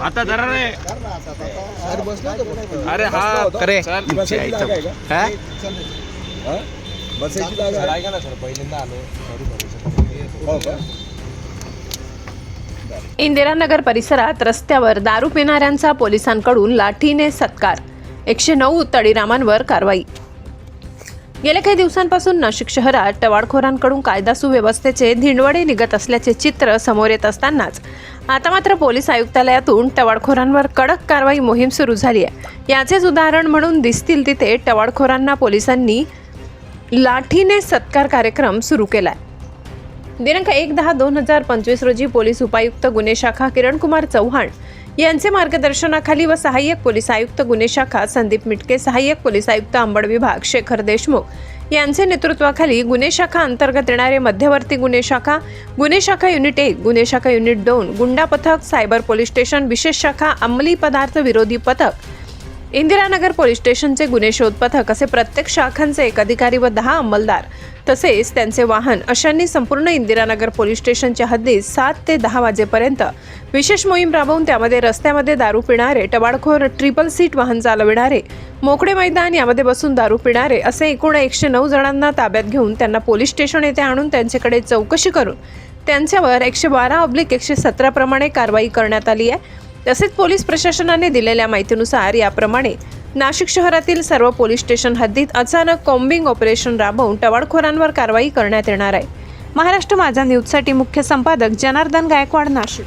आता. रे अरे हा करे. इंदिरा नगर इंदिरानगर परिसरात रस्त्यावर दारू पिणाऱ्यांचा पोलिसांकडून लाठीने सत्कार एकशे नऊ तळीरामांवर कारवाई. गेल्या काही दिवसांपासून नाशिक शहरात टवाळखोरांकडून कायदा सुव्यवस्थेचे धिंडवडे निघत असल्याचे चित्र समोर येत असतानाच आता मात्र पोलीस आयुक्तालयातून टवाळखोरांवर कडक कारवाई मोहीम सुरू झाली आहे. याचेच उदाहरण म्हणून दिसतील तिथे टवाळखोरांना पोलिसांनी लाठीने सत्कार कार्यक्रम सुरू केला आहे दिनांक एक दहा दोन हजार पंचवीस रोजी पोलीस उपायुक्त गुन्हे शाखा किरणकुमार चव्हाण यांचे मार्गदर्शनाखाली व सहाय्यक पोलीस आयुक्त गुन्हे शाखा संदीप मिटके सहाय्यक पोलीस आयुक्त अंबड विभाग शेखर देशमुख यांचे नेतृत्वाखाली गुन्हे शाखा अंतर्गत येणारे मध्यवर्ती गुन्हे शाखा गुन्हे शाखा युनिट एक गुन्हे शाखा युनिट दोन गुंडा पथक सायबर पोलीस स्टेशन विशेष शाखा अंमली पदार्थ विरोधी पथक इंदिरानगर पोलीस स्टेशनचे गुन्हे शोध पथक असे प्रत्येक शाखांचे एक अधिकारी व दहा अंमलदार. तसेच त्यांचे वाहन अशांनी संपूर्ण इंदिरानगर पोलीस स्टेशनच्या हद्दीत सात ते दहा वाजेपर्यंत. विशेष मोहीम राबवून त्यामध्ये रस्त्यामध्ये दारू पिणारे टबाडखोर ट्रिपल सीट वाहन चालविणारे मोकळे मैदान यामध्ये बसून दारू पिणारे असे एकूण एकशे नऊ जणांना ताब्यात घेऊन त्यांना पोलीस स्टेशन येथे आणून त्यांच्याकडे चौकशी करून त्यांच्यावर एकशे बारा ऑब्लिक एकशे सतरा प्रमाणे कारवाई करण्यात आली आहे. तसेच पोलीस प्रशासनाने दिलेल्या माहितीनुसार याप्रमाणे नाशिक शहरातील सर्व पोलीस स्टेशन हद्दीत अचानक कॉम्बिंग ऑपरेशन राबवून टवाळखोरांवर कारवाई करण्यात येणार आहे. महाराष्ट्र माझा न्यूजसाठी मुख्य संपादक जनार्दन गायकवाड नाशिक.